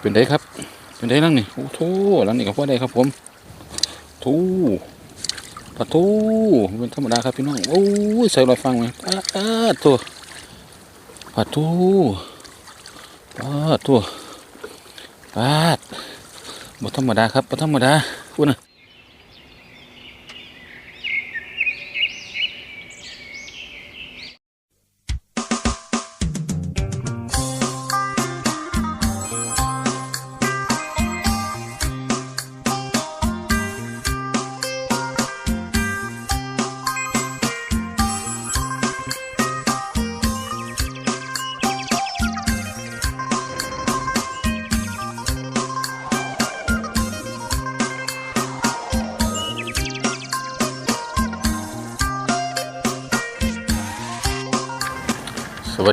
เป็นไดครับ เป็นไดนั่งนี่ โอ้โถหลังนี่กับพอได้ครับผมทูปะทูเป็นธรรมดาครับพี่น้อง โอ้ยใส่รอยฟังไหมปาตัวปะทูปาตัวปาดบ่ธรรมดาครับบ่ธรรมดา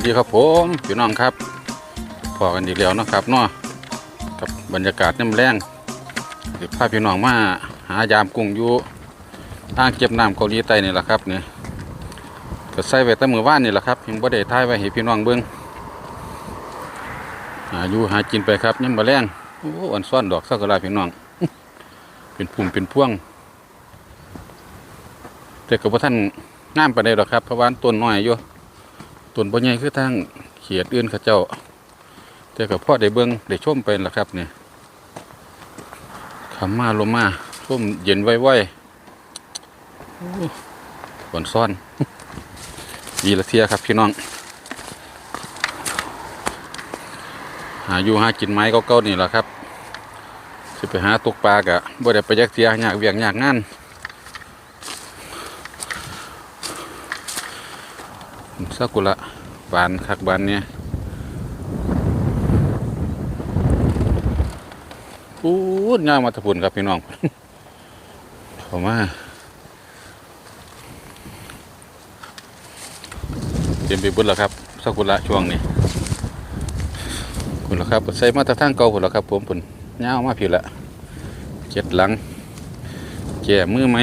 สวัสดีครับผมพี่น้องครับพอกันอีกแล้วนะครับเนาะกับบรรยากาศน้ำแรงสิพาพี่น้องมาหายามกุ้งอยู่อ่างเก็บน้ำเกาหลีใต้นี่แหละครับเนี่ยก็ใส่ไว้แต่มือว่านนี่แหละครับยังบ่ได้ท้ายไว้ให้พี่น้องเบิ่งหาอยู่หากินไปครับยังบ่แรงโอ้อันซ่อนดอกซากุระพี่น้อง เป็นพุ่มเป็นพ่วงแต่ก็บ่ท่านงามปานใดดอกครับเพราะว่าต้นน้อยอยู่ ต้นบ่ใหญ่คือทางเขียดอื่นเขาเจ้า แต่ก็พอได้เบิ่งได้ชมไปละครับเนี่ยขำมาลมมาชมเย็นไว้ๆโอ้ฝนซ่อนดีละเทียครับพี่น้อง หาอยู่หากินไม้เก่าๆนี่แหละครับสิไปหาตกปลากะบ่ได้ไปยักเทียยากเวียงยากงาน ซากุระบานคักบานเนี่ยพูดง่ายมาตะพุนครับพี่น้องเข้ามาเตรียมไปบุญแล้วครับซากุระช่วงนี้คุณละครับใส่มาตรฐานเก่าคุณละครับ ผมปุ่นย่าวมาผิดละเจ็ดหลังแก่มือไหม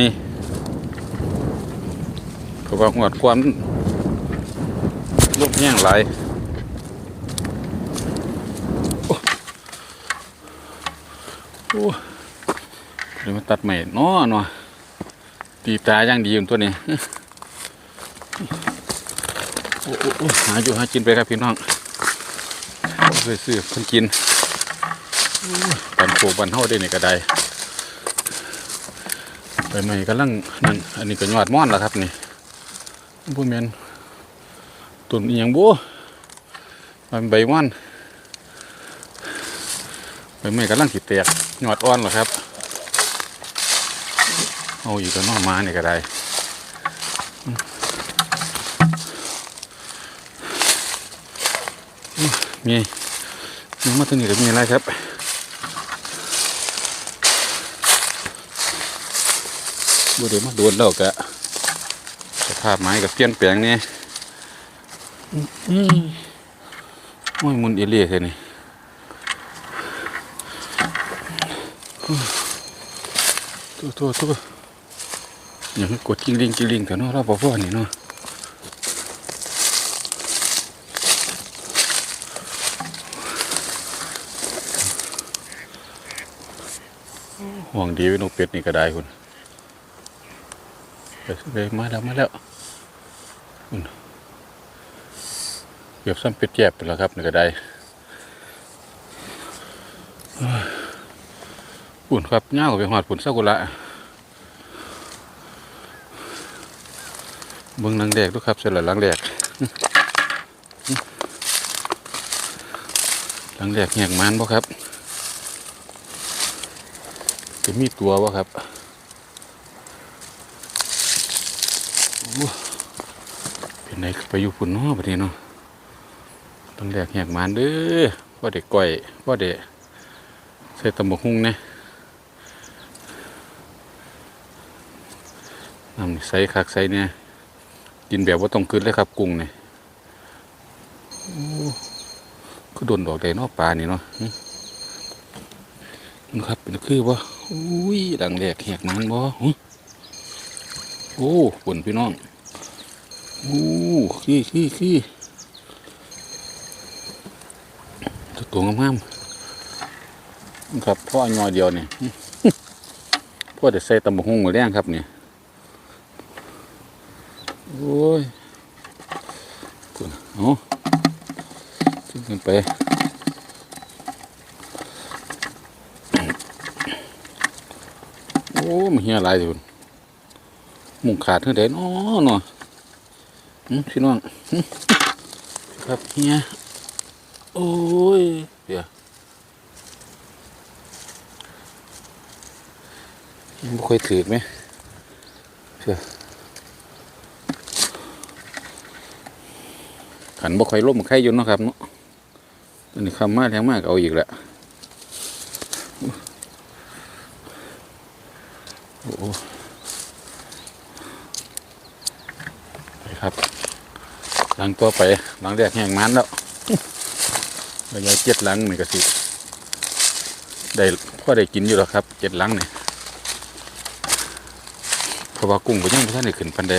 เพราะว่าหัวดความ แย่งไหลโอ้โอ้เดี๋ยวมาตัดใหม่น้อเนาะตีตาอย่างดีอยู่ตัวนี้โอ้โอ้โอ้หาอยู่หากินไปครับพี่น้องไปซื้อคนกินปันโขกปันเฮาได้ในี่ก็ไดไปใหม่กำลังนั่นอันนี้ก็ยอดม่อนแล้วครับนี่พวกแมน ตุ่นอหยังบัวมันใบมันใบไม้กำลังสิแตกยอดอ่อนเหรอครับ เอาอีกแล้วน้องมาเนี่ยก็ได้มอืมมีมีมาตัวนี้ก็มีอะไรครับบูเดี๋ยมาโดนแล้วกะสภาพไม้กับเปลี่ยนแปลงเนี่ย โอ้ยมุนเอเลี่ยแค่นี้ตัวตัวตัวอย่างกดจิงลิงจิงลิงกันเนาะเราบอกว่านี่เนาะห่วงดีไว้นกเป็ดนี่ก็ได้คุณไปเลยมาแล้วมาแล้ว เกือบซ้ำเป็ดแจบไปแล้วครับนี่ก็ได้ปุ่นครับเงาไปหอดปุ่นซากุระเบิ้องหนังแดกด้วยครับเสร็จแล้วหลังแดกหลังแดกแหกมันบ่ครับจะมีตัวบ่ครับเป็นไหนไปอยู่ปุ่นเนาะประเดี๋ยวเนาะ ต้องแหลกแหกมานเด้อว่าเด็กก้อยว่าเด็กใส่ตำบกหุ่งเนี่ยน้ำใส่คักใส่เนี่ยกินแบบว่าต้องคืนเลยครับกุ้งเนี่ยก็โดนดอกแดงนอกปลานี่เนาะนะครับเป็นคือว่าอุ้ยดังแหลกแหกมานบ่โอ้ฝนพี่น้องโอ้ขี้ขี้ขี้ ตัวงามๆครับพ่อยอยเดียวเนี่ยพ่อจะใส่ตำบักหุ่งหมูแดงครับเนี่ยโอ้ยคุณโอ้ขึ้นไปโอ้มันเฮียหลายอยู่มุงขาดเท่าเด่นอ๋อเนาะอื้อพี่น้องครับเฮีย โอ้ยเดี๋ยวไม่ค่อยถือไหมเชื่อขันบ่ค่อยล่มใครอยู่เนาะครับเนาะอันนี้คำมาแรงมากเอาอีกแล้วโอ้โหไปครับหลังตัวไปหลังแรกแห้งมันแล้ว ระยะเจ็ดหลังนี่ก็สิได้พอได้กินอยู่แล้วครับเจ็ดหลังนี่เพราะว่ากุ้งก็ยังไม่ทันได้ขึ้นปันใด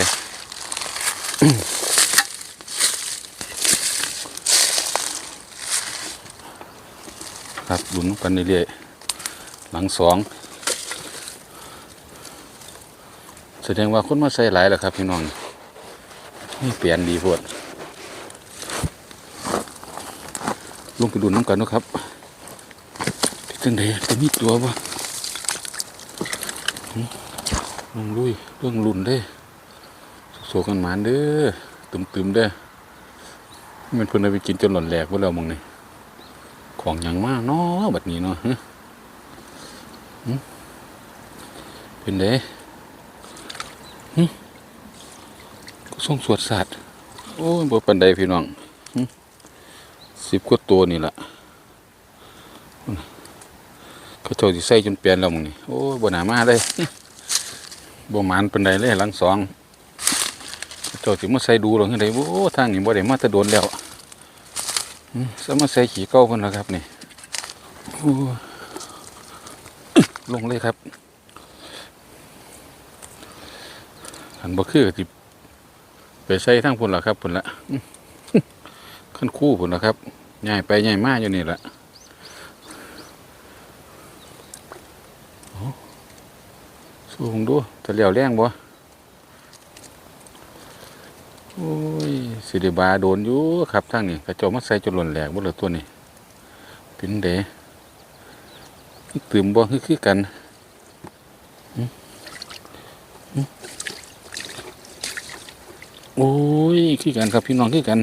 ครับหลุนกันเรื่อยๆหลังสองแสดงว่าคนมาใส่หลายแล้วครับพี่น้องนี่เปลี่ยนดีโพด ลงไปดูน้ำกันนะครับจังใดจะมีตัวบ่ลงลุยเรื่องลุ่นเด้โซกันหมานเด้อตึมตึมๆเด้อมันเพิ่นอาไปกินจนหล่นแหลกว่าแล้วมึงนี่ของยังมากเนาะแบบนี้เนาะเป็นเด้ก็ส่งสวดสัตว์โอ้ยบ่ปันใดพี่น้อง สิบกว่าตัวนี่แหละเขาเจ้าสิใส่จนเปลี่ยนแล้วมึงนี่โอ้บ่น่ามาเลยบ่หมานเป็นใดเลยหลังสองเจ้าสิมาใส่ดูหรอกจังไดโอ้ทางนี้บ่ได้มาแตะโดนแล้วอืมสมาใส่ขี้เก่าเพิ่นแล้วครับนี่โอ้ลงเลยครับหันบ่คือก็สิไปใส่ทางพุ่นล่ะครับพุ่นละ ขั้นคู่พุ่นล่ะครับย้ายไปย้ายมากอยู่นี่แหละสู้ผมดูจะเหลียวแรงบ่โอ้ยสิได้บาโดนอยู่ครับทางนี้กระจามาใส่จนหล่นแหลกบ่เลือตัวนี้เป็นเดตื่มบ่คือคือกันโอ้ยคือกันครับพี่น้องคือกัน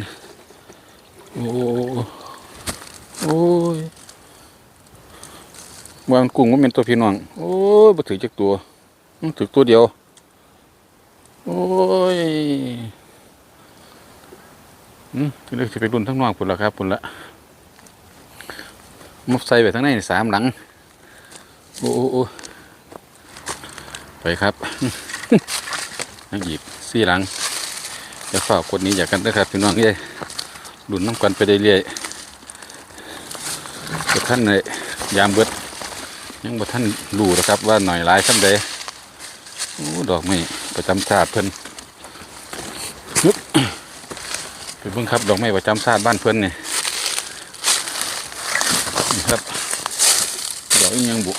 โอ้โอ้ยวางกุ้งว่าเป็นตัวพี่น้อง โอ้ยบ่ถือจักตัวอืมถึกตัวเดียว โอ้ยอืมเลือกจะไปรุ่นทั้งนอกพุ่นละครับพุ่นละมุบใส่ไปทั้งในสามหลัง โอ้โอ้ไปครับนั่งหยิบสี่หลังจะฝากคนนี้อยากกันนะครับพี่น้องเอ้ ยรุ่นน้ำกันไปเรื่อยๆทุกท่านเลยยามเบิด ยังบ่ท่านรู้นะครับว่าหน่อยหลายคำใดโอ้ดอกไม้ประจำชาติเพิ่นนึบไปเบิ่งครับดอกไม้ประจำชาติบ้านเพิ่นนี่นี่ครับดอกอยังบุ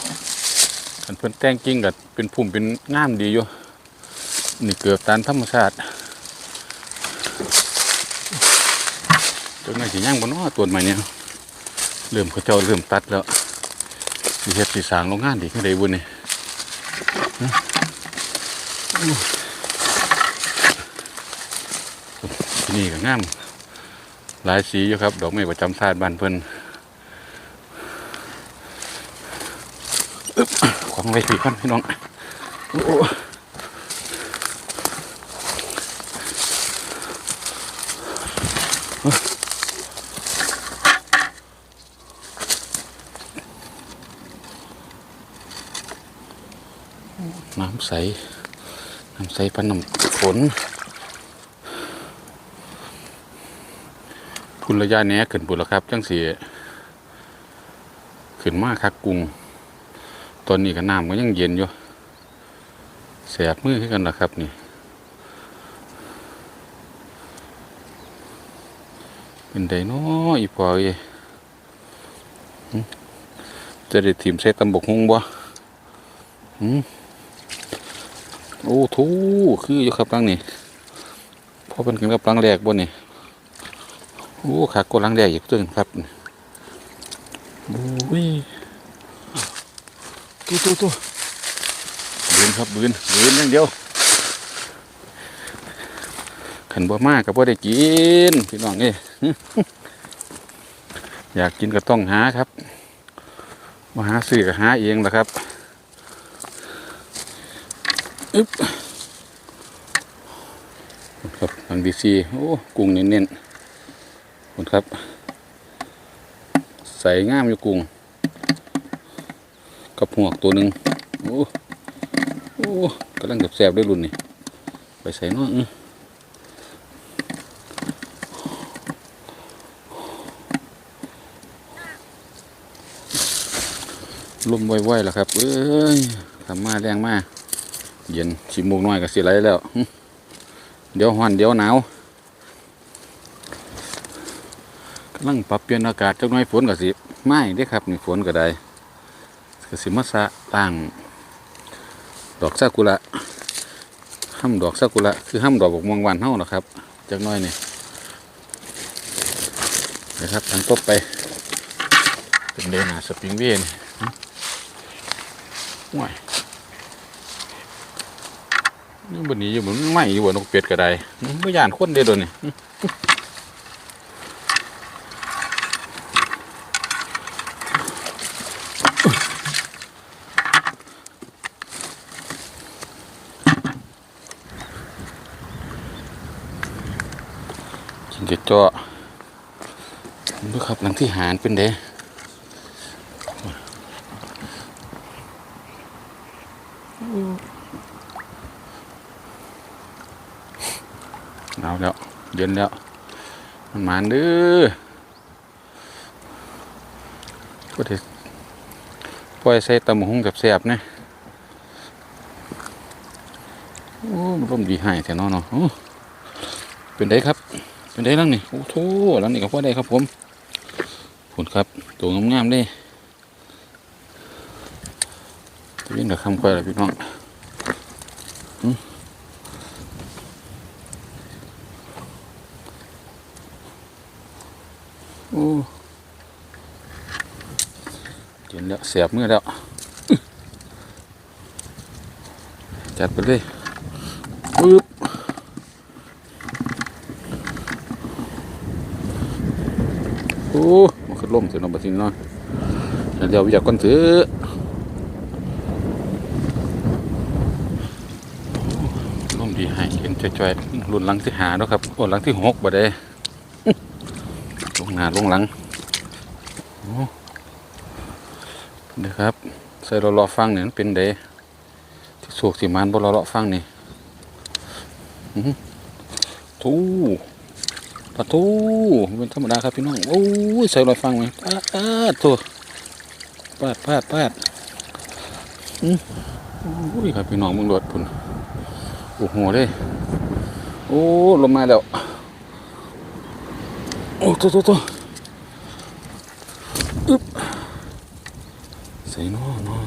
คันเพิ่นแต่งกิ่งกับเป็นพุ่มเป็นงามดีอยู่นี่เกิดตามธรรมชาติ จนไหนสิย่างบ่เนาะต้นไม้เนี่ยเริ่มเขาเจ้าเริ่มตัดแล้วสิเฮ็ดสิสางโรงงานดีขึ้นได้บุญนี่ที่นี่ก็งาม หลายสีอยู่ครับ ดอกไม้ประจำชาติบ้านเพิ่นของไว้ผีพันพี่น้องโอ้โอ้น้ำใส น้ำใสปันน้ำฝนพุ่นระยะแหนี้ขึ้นปุ่นแล้วครับ จังสีขึ้นมาคักกรุงตอนนี้ก็น้ำก็ยังเย็นอยู่แสบมือขึ้นกันละครับนี่ เป็นไดนาะอีพอเอจะได้ทีมใส่ตำบกฮุงบ่หืม โอ้ทูคืออยู่ครับหลังนี่พอเป็นกันกับหลังแรกบ่นี่โอ้ขากดหลังแรกอีกตัวหนึงครับโอ้ยตู้ตู้ตู้บืนครับบืนบืนอย่างเดียวขันบ่มากกับบ่ได้กินพี่น้องเอ้ยอยากกินก็ต้องหาครับมาหาซื้อก็หาเองแหละครับ อึ๊บครับทางดีซีโอ้กุ้งเน้นๆคุณครับ ใส่ง่ามอยู่กุ้งกับหวกตัวหนึ่งโอ้โอ้กำลังแสบๆด้รุ่นนี่ไปใส่น้อยลมไว้ๆแล้วครับ เอ้ยทำมาแรงมาก เย็นชิมุกน้อยก็เสีไรแล้ว เดี๋ยวหอนเดี๋ยวหนาวกำลังปรับเปลี่ยนอากาศจักน่อยฝนก็สิไม่ได้ครับนี่ฝนก็ได้ก็สิมาสะต่าง ดอกซากุระห้ำดอกซากุระคือห้ำดอกบกมวงวานเฮานะครับจักน้อยนี่นะครับทางตบไปเป็นเดนาสปริงเวนว้าย นี่บนนี้อยู่เหมือนไม่อยู่บนนกเป็ดก็ได้ไม่ยานคนเดียวโดนนี่กินเกจเจาดูครับหลังที่หารเป็นเด้อ หนาวแล้วเย็นแล้ว มันหมานเด้อก็ได้ปล่อยใส่ตำบักหุงกับแสบๆนะโอ้มันร่มดีให้แต่นอนเนาะโอ้เป็นไดครับ เป็นไดลังนี่โอ้โถลังนี่ก็พ่อได้ครับผมผลครับ ตัวงามๆเลยตัวยิ่งกับคำควายเลยพี่น้อง โอ้กินแล้วเสียบมือแล้ว จัดไปเลยปึ๊บโอ้มันขึ้นล่มเสียน้องบัดนี้เนเดี๋ยวอยากก่อนเถอล่มดีให้เห็นจ่อยๆรุ่นหลังที่หาแล้วครับโอ้หลังที่หกบ่ได้ หนาลงหลังโอ้นี่ครับ ใส่รอรอฟังเนี่ยมันเป็นเดที่สูกสีมันบรอรอฟังนี่ทูปะทูเป็นธรรมดาครับพี่น้อง โอ้ย ใส่รอฟังไหมปาดปาดตัวปาดปาดปาดอือโอ้ยครับพี่น้องมึงรวดพุ่นโอ้โหเลยโอ้ลงมาแล้ว โอ้ตัวตัวตัวอึ๊บใส่นอนอ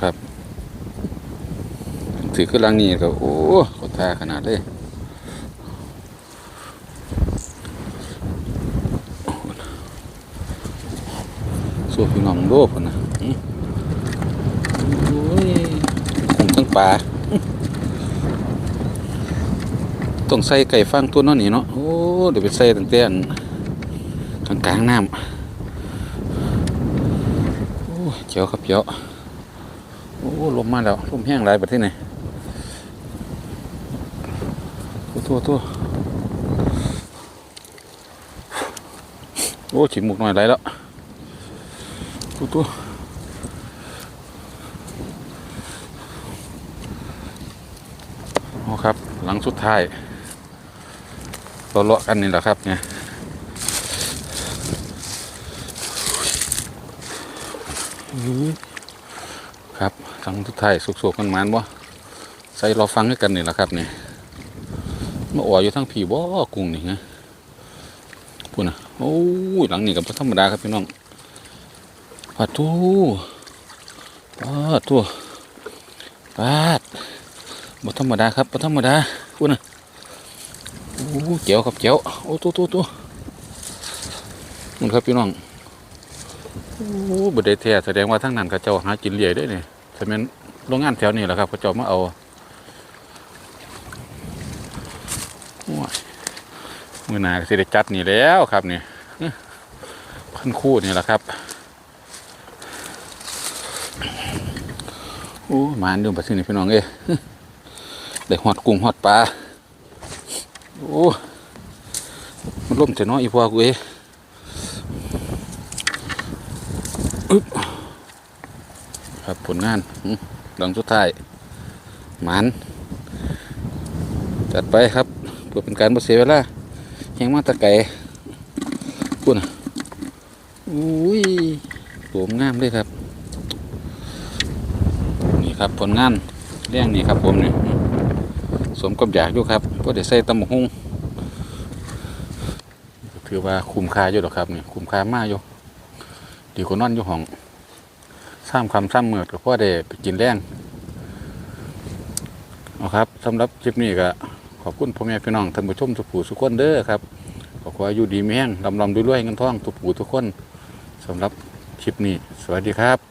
ครับ ถือขึ้นลังนี้ก็โอ้ขอทาขนาดเลยสู้พี่น้องโลภนะอื้อโอ้ยคงทั้งป่า ต้องใส่ไก่ฟางตัวนั่นนี่เนาะโอ้เดี๋ยวไปใส่ตั้งแต่อันกลางน้ำโอ้เจียวครับเจียวโอ้ลมมาแล้วลมแห้งหลายประเทศไหนตัวตัวตัวโอ้ฉีมุกหน่อยไรแล้วตัวตัวโอ้ครับ หลังสุดท้าย เราเลาะกันนี่แหละครับเนี่ยครับครั้งสุดท้ายสุกๆกันมันบ่ใส่รอฟังให้กันนี่แหละครับเนี่ยมาอ่ออยู่ทั้งผีบ่กุ้งนี่ไงผคุณนะโอ้ยหลังนี้กับธรรมดาครับพี่น้องปาดทูปาดทูปาดบ่ธรรมดาครับบ่ธรรมดาคุณนะ อ้เจ๋วครับเจ๋วโอ้ตัวตัวตัวมันครับพี่น้องโอ้บ่ได้แท้แสดงว่าทั้งนั้นเขาเจ้าหากินเลี้ยได้เนี่ยแต่แม่นโรงงานแถวนี้แหละครับเขาเจ้ามาเอามือหนาก็สิได้จัดนี่แล้วครับนี่พันคู่นี่แหละครับโอ้มาดูปัสสินี่พี่น้องเอ้ได้หอดกุ้งหอดปลา โอ้มันล่มแต่น้อยอีพวกเอึ๊บครับผลงานอื้อดังสุดท้ายหมันจัดไปครับเพื่อเป็นการบ่เสียเวลาแหงมาตะไก่พูดนอุ้ยตัวงามเลยครับ นี่ครับผลงานเรื่องนี้ครับผมเนี่ย สมกับอยากอยู่ครับก็ได้ใส่ตำหุ่งถือว่าคุ้มค่าอยู่หรอกครับนี่คุ้มค่ามากอยู่ดีกว่านอนอยู่ห้องซ้ำคำซ้ำเมือดก็พ่อได้ไปกินแรงเอาครับสำหรับคลิปนี้ก็ขอบคุณพ่อแม่พี่น้องท่านผู้ชมทุกผู้ทุกคนเด้อครับขอขออายุดีมีแห้งลำลำด้วยๆเงินทองทุกผู้ทุกคนสำหรับคลิปนี้ สวัสดีครับ